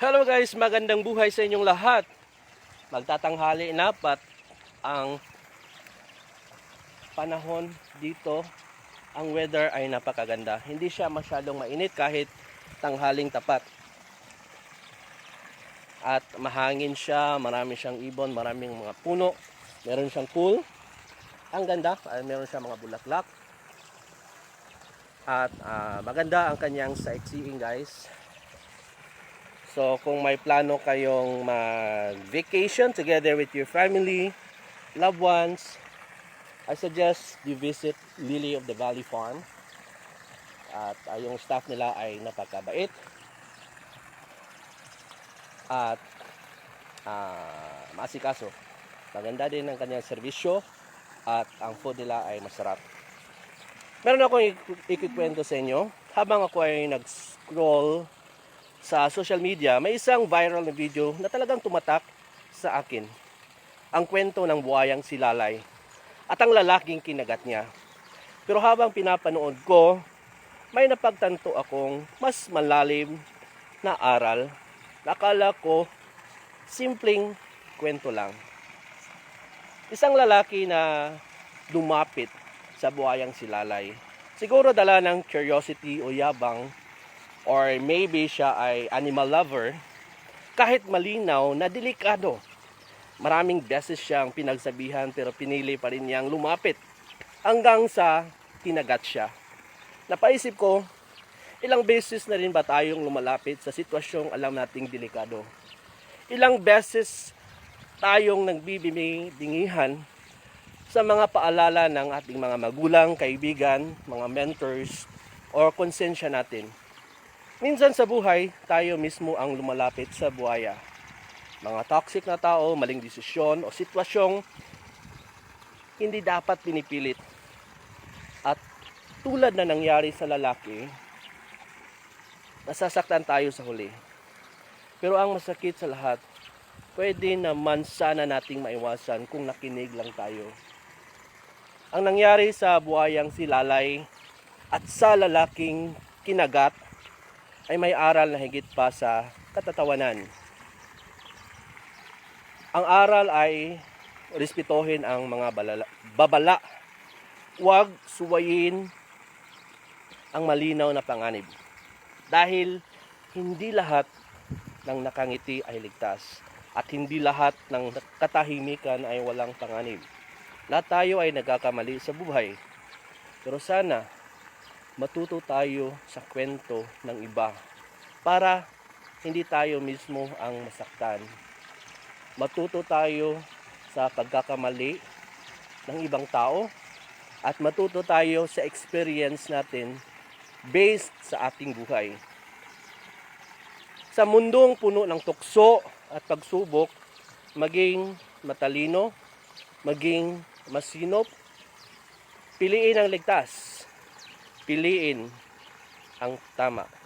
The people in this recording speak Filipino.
Hello guys, magandang buhay sa inyong lahat. Magtatanghali na pat ang panahon dito, ang weather ay napakaganda. Hindi siya masyadong mainit kahit tanghaling tapat. At mahangin siya, marami siyang ibon, maraming mga puno. Meron siyang pool. Ang ganda, meron siyang mga bulaklak. At ah, maganda ang kanyang sightseeing guys. So kung may plano kayong mag-vacation together with your family, loved ones, I suggest you visit Lily of the Valley Farm. At ah, yung staff nila ay napakabait. At ah, maasikaso. Maganda din ang kanyang serbisyo at ang food nila ay masarap. Meron akong ik- ikikwento sa inyo. Habang ako ay nag-scroll sa social media, may isang viral na video na talagang tumatak sa akin. Ang kwento ng buhayang si Lalay at ang lalaking kinagat niya. Pero habang pinapanood ko, may napagtanto akong mas malalim na aral. Nakala ko, simpleng kwento lang. Isang lalaki na lumapit sa buhayang si Lalay. Siguro dala ng curiosity o yabang or maybe siya ay animal lover, kahit malinaw na delikado. Maraming beses siyang pinagsabihan pero pinili pa rin niyang lumapit hanggang sa kinagat siya. Napaisip ko, ilang beses na rin ba tayong lumalapit sa sitwasyong alam nating delikado? Ilang beses tayong nagbibingihan sa mga paalala ng ating mga magulang, kaibigan, mga mentors, or konsensya natin. Minsan sa buhay, tayo mismo ang lumalapit sa buhaya. Mga toxic na tao, maling desisyon o sitwasyong hindi dapat pinipilit. At tulad na nangyari sa lalaki, nasasaktan tayo sa huli. Pero ang masakit sa lahat, pwede naman sana nating maiwasan kung nakinig lang tayo. Ang nangyari sa buhayang si Lalay at sa lalaking kinagat ay may aral na higit pa sa katatawanan. Ang aral ay respetuhin ang mga balala, babala. Huwag suwayin ang malinaw na panganib. Dahil hindi lahat ng nakangiti ay ligtas at hindi lahat ng katahimikan ay walang panganib. Lahat tayo ay nagkakamali sa buhay. Pero sana matuto tayo sa kwento ng iba para hindi tayo mismo ang masaktan. Matuto tayo sa pagkakamali ng ibang tao at matuto tayo sa experience natin based sa ating buhay. Sa mundong puno ng tukso at pagsubok, maging matalino, maging masinop, piliin ang ligtas, piliin ang tama.